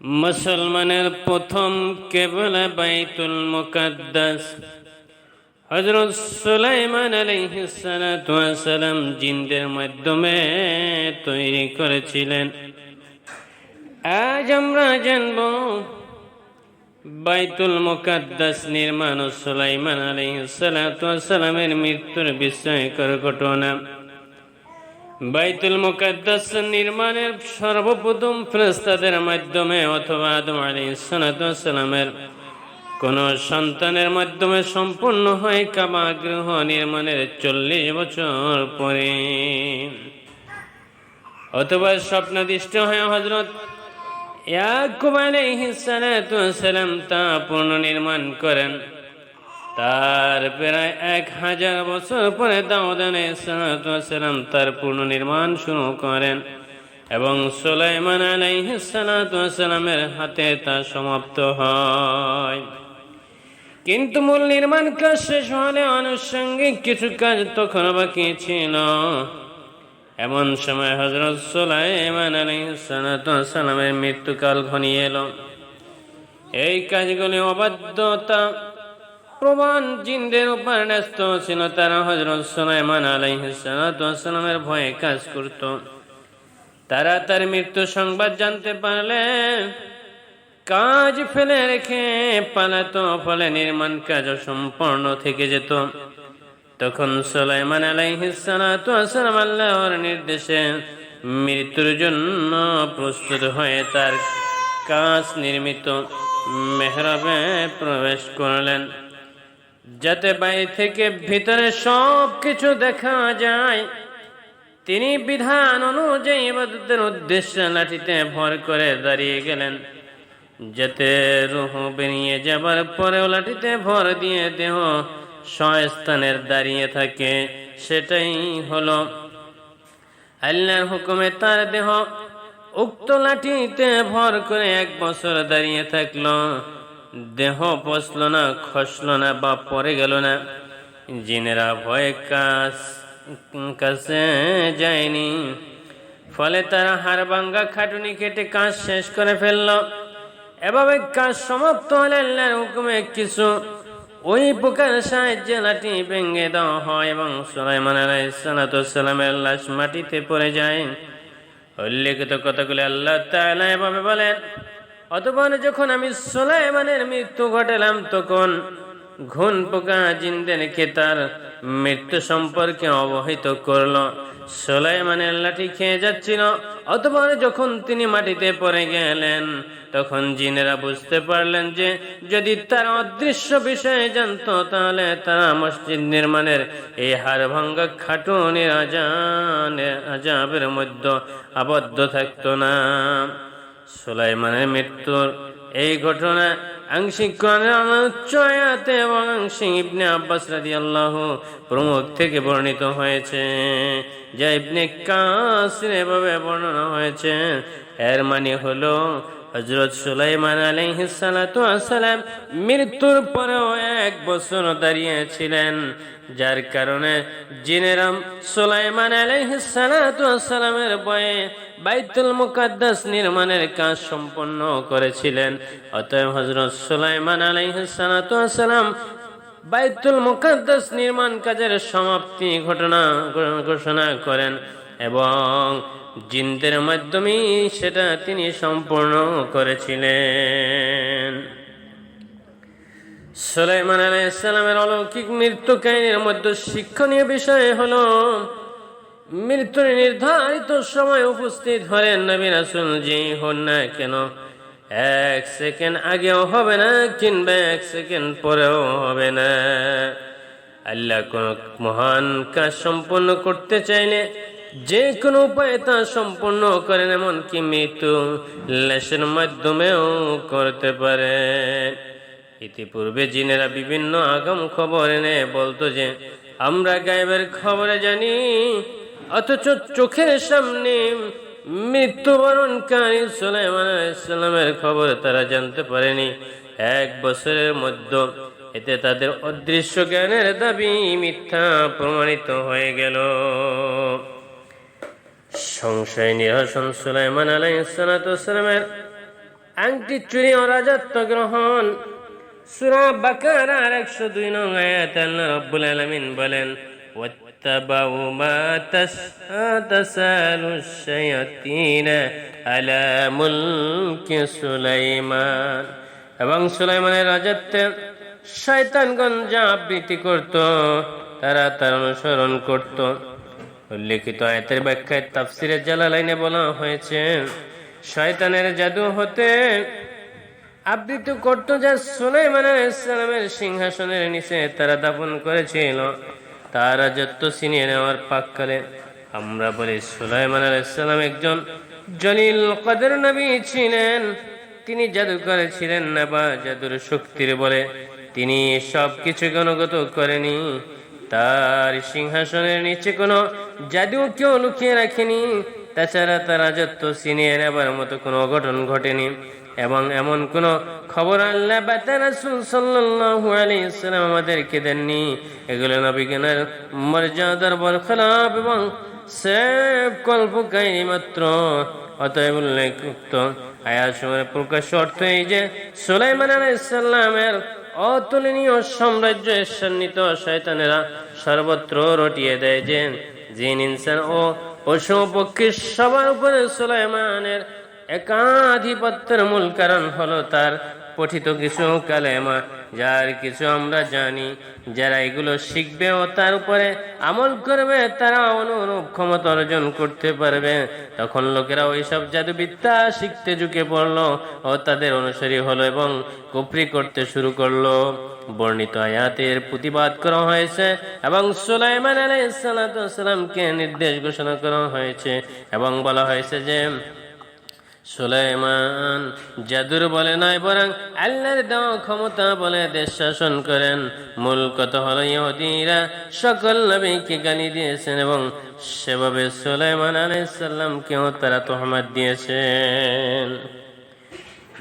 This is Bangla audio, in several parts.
মুসলমানের প্রথম কেবল বাইতুল মুকাদ্দাস। হজরত সুলাইমান আলাইহিসসালাম জিনদের মাধ্যমে তৈরি করেছিলেন। আজ আমরা জানব বাইতুল মুকাদ্দাস নির্মাণ সুলাইমান আলাইহিসসালামের মৃত্যুর বিস্ময়কর ঘটনা। বাইতুল মুকাদ্দাস নির্মাণের সর্বপ্রথম ফেরেশতাদের মাধ্যমে অথবা আদম আলাইহিসসালামের কোন সন্তানের মাধ্যমে সম্পূর্ণ হয় কাবা গৃহ নির্মাণের চল্লিশ বছর পরে। অথবা স্বপ্নদিষ্ট হয় হজরত ইয়াকুব আলাইহিসসালাম তা পূর্ণ নির্মাণ করেন। তার প্রায় এক হাজার বছর পরে দাউদ আলাইসালাম তার পূর্ণ নির্মাণ শুরু করেন এবং সুলাইমান আলাইহিসালামের হাতে তা সমাপ্ত হয়। কিন্তু মূল নির্মাণ কাজ শেষ হলে আনুষঙ্গিক কিছু কাজ তখন বাকি ছিল। এমন সময় হজরত সুলাইমান আলাইহিসালামের মৃত্যুকাল ঘনিয়ে এলো। এই কাজগুলি অবাধ্যতা প্রমাণ জিনদের উপর ন্যস্ত ছিল তারা হজরত সুলাইমান আলাইহিসসালামের ভয়ে কাজ করত। তারা তার মৃত্যু সংবাদ জানতে পারলে, কাজ ফেলে রেখে পালাতো, ফলে নির্মাণ কাজ সম্পূর্ণ থেকে যেত। তখন সুলাইমান আলাইহিসসালাম আল্লাহর নির্দেশে মৃত্যুর জন্য প্রস্তুত হয়ে তার কাজ নির্মিত মেহরাবে প্রবেশ করলেন। যাতে বাইরে থেকে ভিতরে সব কিছু দেখা যায়। তিনি বিধান অনুযায়ী ইবাদতের উদ্দেশ্যে লাঠিতে ভর করে দাঁড়িয়ে গেলেন। যাতে রুহ বেরিয়ে যাবার পরেও লাঠিতে ভর দিয়ে দেহ স্বস্থানের দাঁড়িয়ে থাকে, সেটাই হলো আল্লাহর হুকুমে তার দেহ উক্ত লাঠিতে ভর করে এক বছর দাঁড়িয়ে থাকল। দেহ পচল না, খসল না বা পরে গেল না। জিনেরা ভয়ে কাজ কাছে যায়নি। ফলে তারা হাড় ভাঙ্গা, খাটুনি কেটে কাজ শেষ করে ফেলল। এভাবে কাজ সমাপ্ত হলে আল্লাহর হুকুমে কিছু ওই প্রকার সাহায্যে লাঠি ভেঙে দেওয়া হয় এবং সুলাইমান আলাইসালামের লাশ মাটিতে পড়ে যায়। উল্লেখিত কথাগুলি আল্লাহ তাআলা এভাবে বলেন অতপর যখন আমি সোলাইমানের মৃত্যু ঘটালাম, তখন ঘুন পোকা জিনদেরকে তার মৃত্যু সম্পর্কে অবহিত করল। সোলাইমানের লাঠি খেয়ে যাচ্ছিল। অতপর যখন তিনি মাটিতে পড়ে গেলেন, তখন জিনেরা বুঝতে পারলেন যে, যদি তার অদৃশ্য বিষয়ে জানত, তাহলে তারা মসজিদ নির্মাণের এই হাড় ভাঙ্গা খাটুনির আজানের আজাবের মধ্যে আবদ্ধ থাকতো না। সুলাইমানের মৃত্যুর এই ঘটনা আংশিক আয়াতে এবং আংশিক ইবনে আব্বাস রাদি আল্লাহ প্রমুখ থেকে বর্ণিত হয়েছে, যা ইবনে কাসির এভাবে বর্ণনা হয়েছে। এর মানে হলো হজরত সুলাইমান আলাইহিসালাম মৃত্যুর পরেও এক বছর দাঁড়িয়েছিলেন, যার কারণে জিনেরাম সুলাইমান আলাইহিসালামের বয়ে বাইতুল মুকাদ্দাস নির্মাণের কাজ সম্পন্ন করেছিলেন। অতএব হজরত সুলাইমান আলাইহিসালাম বাইতুল মুকাদ্দাস নির্মাণ কাজের সমাপ্তি ঘটনা ঘোষণা করেন এবং জিনদের মাধ্যমে সেটা তিনি সম্পূর্ণ করেছিলেন। সুলাইমান আলাইসালামের অলৌকিক মৃত্যু কাহিনীর মধ্যে শিক্ষণীয় বিষয় হলো, মৃত্যুর নির্ধারিত সময় উপস্থিত হলেন নবী রাসুল, যে হন না কেন, এক সেকেন্ড আগেও হবে না কিংবা এক সেকেন্ড পরেও হবে না। আল্লাহ কোন মহান কাজ সম্পন্ন করতে চাইলে যে কোনো উপায়ে তা সম্পূর্ণ করেন, এমনকি মৃত্যু লেশের মাধ্যমেও করতে পারেন ইতিপূর্বে জিনেরা বিভিন্ন আগম খবর এনে বলতো যে, আমরা গায়েবের খবরে জানি, অথচ চোখের সামনে মৃত্যুবরণকারী সুলাইমান আলাইসাল্লামের খবর তারা জানতে পারেনি। এক বছরের মধ্যে এতে তাদের অদৃশ্য জ্ঞানের দাবি মিথ্যা প্রমাণিত হয়ে গেল। সংশয় নিরসন সুলাইমান আলাইসালামের আংটি চুরি ও রাজত্ব গ্রহণ সুরা বাকারার একশো দুই নং আয়াত আল্লাহ রব্বুল আলামিন বলেন واتبعوا ما تسال الشياطين على ملك সুলাইমান এবং সুলাইমানের রাজত্বে শয়তানগণ যা আবৃত্তি করত তারা তার অনুসরণ করত উল্লেখিত আয়াতের ব্যাখ্যায় তাফসিরে জালালাইনে বলা হয়েছে, শয়তানের জাদু হতে আবৃত করত যা সুলাইমান ইসলামের সিংহাসনের নিচে তারা দাপন করেছিল, তার রাজত্ব ছিনিয়ে নেওয়ার পাককালে আমরা বলি সুলাইমান আলাইসালাম একজন জলিল কদের নবী ছিলেন। তিনি জাদুকর ছিলেন না বা জাদুর শক্তির বলে তিনি সব কিছু গণগত করেনি। তার সিংহাসনের নিচে কোনো জাদু কেউ লুকিয়ে রাখেনি। তাছাড়া তার রাজত্ব ছিনিয়ে নেবার মতো কোনো অঘটন ঘটেনি। এবং এমন কোন খবর আল্লাহ বা তার রাসূল সাল্লাল্লাহু আলাইহি আমাদেরকে দেননি। এগুলো নবীগণের মর্যাদার বরখলাপ এবং সেব কল্প কাহিনী মাত্র। অতএব উল্লেখিত আয়াত সময়ের প্রকাশ অর্থ এই যে সুলাইমান আলাইসাল্লামের অতুলনীয় সাম্রাজ্য সন্নিত শয়তানেরা সর্বত্র রটিয়ে দেয় যে, জিন, ইনসান ও পশু পক্ষী সবার উপরে সুলাইমানের একাধিপত্যের মূল কারণ হলো তার পঠিত কিছু কালেমা, যার কিছু আমরা জানি। যারা এগুলো শিখবে ও তার উপরে আমল করবে তারা অনুরূপ ক্ষমতা অর্জন করতে পারবে। তখন লোকেরা ওইসব জাদুবিদ্যা শিখতে ঝুঁকে পড়ল ও তাদের অনুসারী হলো এবং কুফরি করতে শুরু করল। বর্ণিত আয়াতের প্রতিবাদ করা হয়েছে এবং সুলাইমান আলাইসালামকে নির্দেশ ঘোষণা করা হয়েছে এবং বলা হয়েছে যে সুলাইমান, জাদুর বলে নয় বরং আল্লাহর দেওয়া ক্ষমতা বলে দেশ শাসন করেন। মূল কথা হলো ইহুদিরা সকল নবীকে গালি দিয়েছেন এবং সেভাবে সুলাইমান আলাইসাল্লামকেও তারা তোহমাদ দিয়েছেন।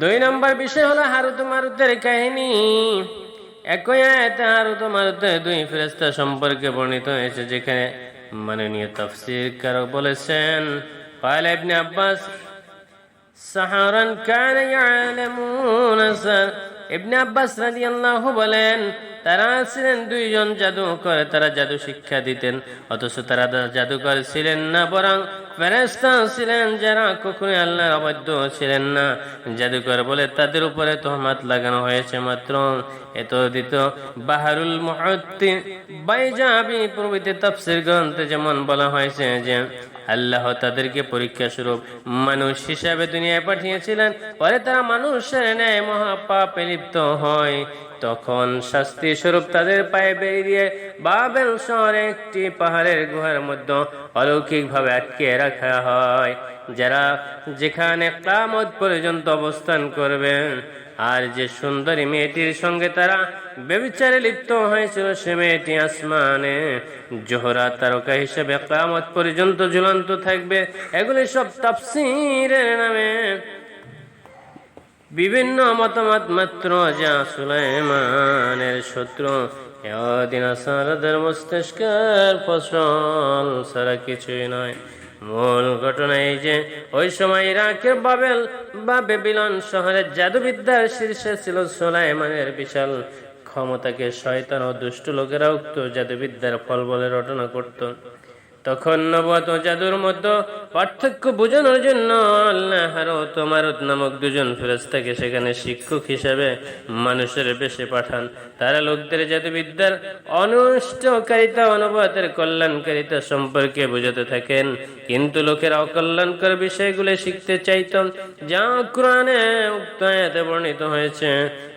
দুই নম্বর বিষয় হলো হারুত মারুতের কাহিনী। একই আয়তে হারুত মারুতের দুই ফেরেস্তা সম্পর্কে বর্ণিত হয়েছে, যেখানে মাননীয় তফসির কারক বলেছেন পাল আব্বাস বলেন, তারা দুইজন জাদুকর, তারা শিক্ষা দিতেন তারা ছিলেন না যারা ছিলেন না। বলে, তাদের উপরে তহমাত লাগানো হয়েছে মাত্র। এত দিত বাহারুল মহত্তি বাইজাবি প্রভৃতি তাফসির গ্রন্থে যেমন বলা হয়েছে যে আল্লাহ তাদেরকে পরীক্ষা স্বরূপ মানুষ হিসাবে দুনিয়ায় পাঠিয়েছিলেন। পরে তারা মানুষের ন্যায় মহাপাপে লিপ্ত হয়। তখন শাস্তি স্বরূপ তাদের পায়ে বেরিয়ে বাবেল শহরে একটি পাহাড়ের গুহার মধ্যে অলৌকিকভাবে আটকে রাখা হয়। যারা যেখানে কামত পর্যন্ত অবস্থান করবেন, আর যে সুন্দরী মেয়েটির সঙ্গে তারা বেবিচারে লিপ্ত হয়েছিল সে মেয়েটি আসমানে। জোহরা তারকা হিসেবে কামত পর্যন্ত ঝুলন্ত থাকবে। এগুলি সব তাফসিরের নামে। বিভিন্ন মতামত মাত্র যা সুলাইমানের শত্রু। এদিন সারদের মস্তিষ্কের ফসল সারা কিছুই নয়। মূল ঘটনা এই যে, ওই সময় ইরাকের বাবেল বা বেবিলন শহরের জাদুবিদ্যার শীর্ষে ছিল সোলাইমানের বিশাল ক্ষমতাকে শয়তান ও দুষ্ট লোকেরা উক্ত জাদুবিদ্যার ফল বলে রটনা করত। তখন নবত জাদুর মধ্যে পার্থক্য বোঝানোর জন্য আল্লাহর ও তোমারত নামক দুজন ফেরেস্তাকে সেখানে শিক্ষক হিসেবে মানুষের বেশে পাঠান। তারা লোকদের জাদুবিদ্যার অনুষ্ঠকারিতা অনুবাদের কল্যাণকারিতা সম্পর্কে বোঝাতে থাকেন। কিন্তু লোকেরা অকল্যাণকর বিষয়গুলো শিখতে চাইত, যা কোরআনে উক্ত বর্ণিত হয়েছে।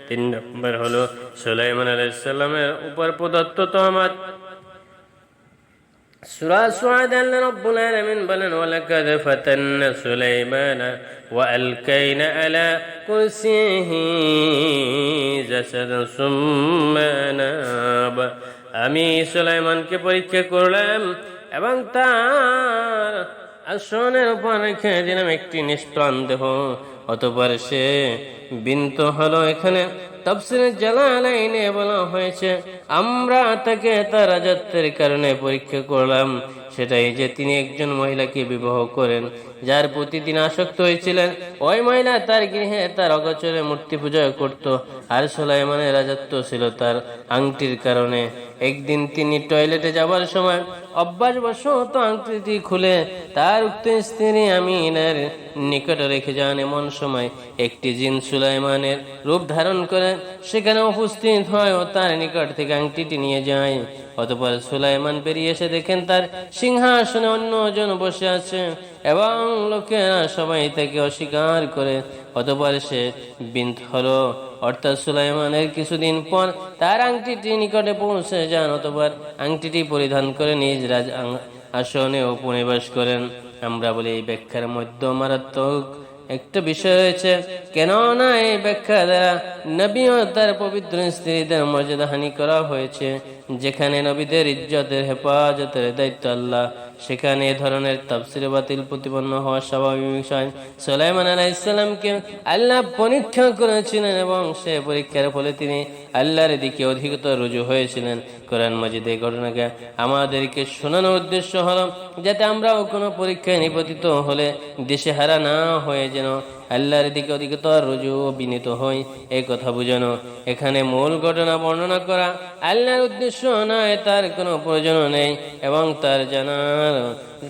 তিন নম্বর হলো সুলাইমান আলাইসাল্লামের উপর প্রদত্ত তহমাত। সুরা বলেন আমি সুলাইমানকে পরীক্ষা করলাম এবং তার আসনের উপর রেখে দিলাম একটি নিষ্প্রাণ দেহ। অতপর সে বিন্ত হলো এখানে জালালাইনে বলা হয়েছে, আমরা তাকে তার রাজত্বের কারণে পরীক্ষা করলাম। সেটাই যে তিনি একজন মহিলাকে বিবাহ করেন, যার প্রতি তিনি আসক্ত হয়েছিলেন। ওই মহিলা তার গৃহে তার অগচরে মূর্তি পূজা করত, আর সোলাইমানের রাজত্ব ছিল তার আংটির কারণে। একদিন তিনি টয়লেটে যাবার সময় অভ্যাসবশত আংটিটি খুলে, তার উক্ত স্ত্রী আমিনের নিকটে রেখে যান এমন সময় একটি জিন সুলাইমানের রূপ ধারণ করে। সেখানে উপস্থিত হয় ও তার নিকট থেকে আংটিটি নিয়ে যায়। অতপর সুলাইমান বেরিয়ে এসে দেখেন তার সিংহাসনে অন্যজন বসে আছে এবং লোকেরা সবাই তাকে অস্বীকার করে। অতপর সে বিন্ত হলো। অর্থাৎ সুলাইমানের কিছুদিন পর তার আংটিটি নিকটে পৌঁছে যান। অতপর আংটিটি পরিধান করে নিজ রাজ আসনে উপনিবেশ করেন। আমরা বলি এই ব্যাখ্যার মধ্যে মারাত্মক একটা বিষয় হয়েছে কেন না এই ব্যাখ্যা দ্বারা নবী ও তার পবিত্র স্ত্রীদের মর্যাদা হানি করা হয়েছে, যেখানে নবীদের ইজ্জতের হেফাজতের দায়িত্ব আল্লাহ। সেখানে এ ধরনের তাফসির বাতিল প্রতিপন্ন হওয়া স্বাভাবিক বিষয়। সোলাইমান আলাহ ইসলামকে আল্লাহ পরীক্ষা করেছিলেন এবং সে পরীক্ষার ফলে তিনি আল্লাহর দিকে অধিকতর রুজু হয়েছিলেন। কোরআন মজিদ এই ঘটনাকে আমাদেরকে শোনানোর উদ্দেশ্য হলো যাতে আমরাও কোনো পরীক্ষায় নিপতিত হলে দেশে হারা না হয়ে যেন আল্লাহর দিকে অধিকতর রুজু বিনীত হই। এই কথা বুঝানো, এখানে মূল ঘটনা বর্ণনা করা, আল্লাহর উদ্দেশ্য নয়, তার কোনো প্রয়োজন নেই এবং তার জানার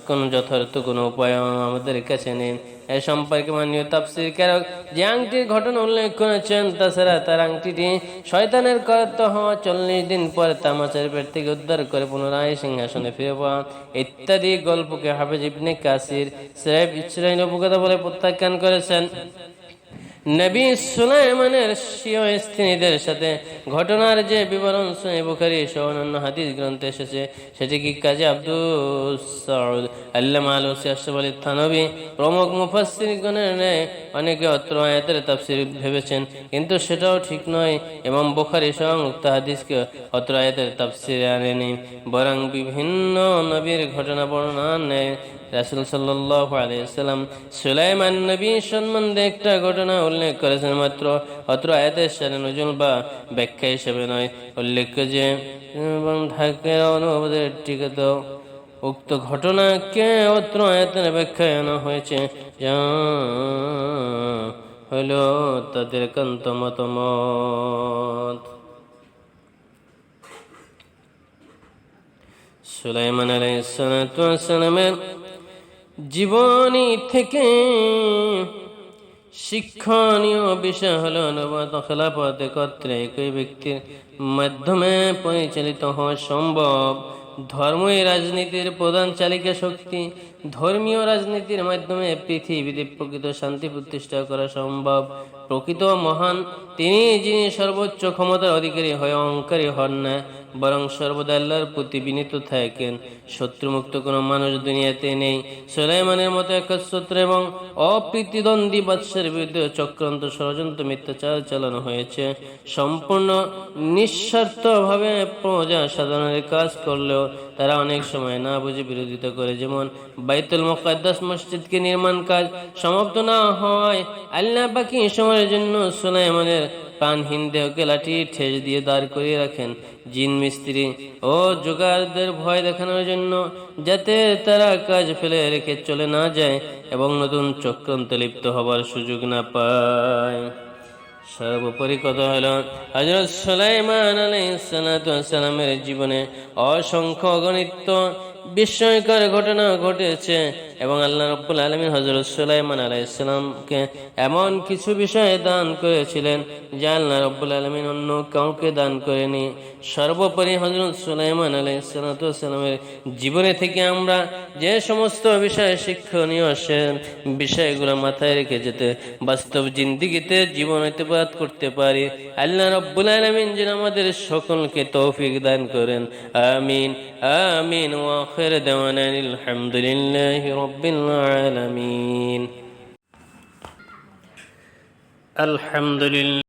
কোনো যথার্থ কোনো উপায় আমাদের কাছে নেই। এ সম্পর্কে মাননীয় তাফসির কারক যে আংটির ঘটনা উল্লেখ করেছেন, তাছাড়া তার আংটিটি শয়তানের করত হওয়া চল্লিশ দিন পর তামাচার পেট থেকে উদ্ধার করে পুনরায় সিংহাসনে ফিরে পাওয়া। ইত্যাদি গল্পকে হাফেজ ইবনে কাসির, সাহেব ইসরাইল অভিজ্ঞতা বলে প্রত্যাখ্যান করেছেন। নবী সুলাইমানের স্বীয় স্ত্রীদের সাথে ঘটনার যে বিবরণ সহি বুখারী সহ অন্যান্য হাদিস গ্রন্থে এসেছে, সেটি কি কাজী আব্দুল সাউদ আল্লামা আলুসি থানবী প্রমুখ মুফাসসিরগণের ন্যায় অনেকে অত্র আয়াতের তাফসীর ভেবেছেন, কিন্তু সেটাও ঠিক নয়। এবং বুখারী সহ উক্ত হাদিসকে অত্র আয়াতের তাফসীরে আনেনি। বরং বিভিন্ন নবীর ঘটনা বর্ণনা নেয় রাসুল আলাইসাল্লাম সুলাইমান নবী সম্বন্ধে একটা ঘটনা উল্লেখ করেছেন মাত্র। অত্র আয়াতের সাথে নজুল বা ব্যাখ্যা হিসেবে নয়। উল্লেখ্য যে, এবং ঢাকের অনুবাদের উক্ত ঘটনাকে অত্র আয়াতের ব্যাখ্যায় আনা হয়েছে। যা হলো তাদের কান্ত মতামত। সুলাইমান আলাইসালামের জীবনী থেকে শিক্ষণীয় বিষয় হল নবাত খেলাপথ একত্রে একই ব্যক্তির মাধ্যমে পরিচালিত হওয়া সম্ভব। ধর্মই রাজনীতির প্রধান চালিকা শক্তি ধর্মীয় রাজনীতির মাধ্যমে পৃথিবীতে প্রকৃত শান্তি প্রতিষ্ঠা করা সম্ভব। প্রকৃত মহান তিনি যিনি সর্বোচ্চ ক্ষমতার অধিকারী হয়ে অহংকারী হন না বরং সর্বদা আল্লাহর প্রতি বিনীত থাকেন। শত্রুমুক্ত কোনো মানুষ দুনিয়াতে নেই। সুলাইমানের মতো একচ্ছত্র এবং অপ্রীতিদ্বন্দ্বী বাদশার বিরুদ্ধে চক্রান্ত ষড়যন্ত্র মিথ্যাচার চালানো হয়েছে। সম্পূর্ণ নিঃস্বার্থভাবে প্রজা সাধারণের কাজ করলেও তারা অনেক সময় না বুঝে বিরোধিতা করে। যেমন বাইতুল মুকাদ্দাস মসজিদকে নির্মাণ কাজ সমাপ্ত না হওয়ায় আল্লাহ বাকি সময়ের জন্য সুলাইমানের প্রাণহীন দেহকে লাঠি ঠেস দিয়ে দাঁড় করিয়ে রাখেন। জিন মিস্ত্রি, ও জোগাড়দের ভয় দেখানোর জন্য, যাতে তারা কাজ ফেলে রেখে চলে না যায় এবং নতুন চক্রান্ত লিপ্ত হবার সুযোগ না পায়। সর্বোপরি কথা হলো হজরত সুলাইমান আলাইসালামের জীবনে অসংখ্য অগণিত বিস্ময়কর ঘটনা ঘটেছে এবং আল্লাহ রব্বুল আলমিন হজরত সুলাইমান আলাইসালামকে এমন কিছু বিষয়ে দান করেছিলেন যা আল্লাহ রব্বুল আলমিন অন্য কাউকে দান করেনি। সর্বোপরি হজরত সুলাইমান আলাইসালামের জীবনে থেকে আমরা যে সমস্ত বিষয়ে শিক্ষণীয় সে বিষয়গুলো মাথায় রেখে যেতে বাস্তব জিন্দিগিতে জীবন ইতিবাদ করতে পারি। আল্লাহ রব্বুল আলমিন যেন আমাদের সকলকে তৌফিক দান করেন। আমিন আমিন واخر دعوانا الحمد لله رب العالمين. الحمد لله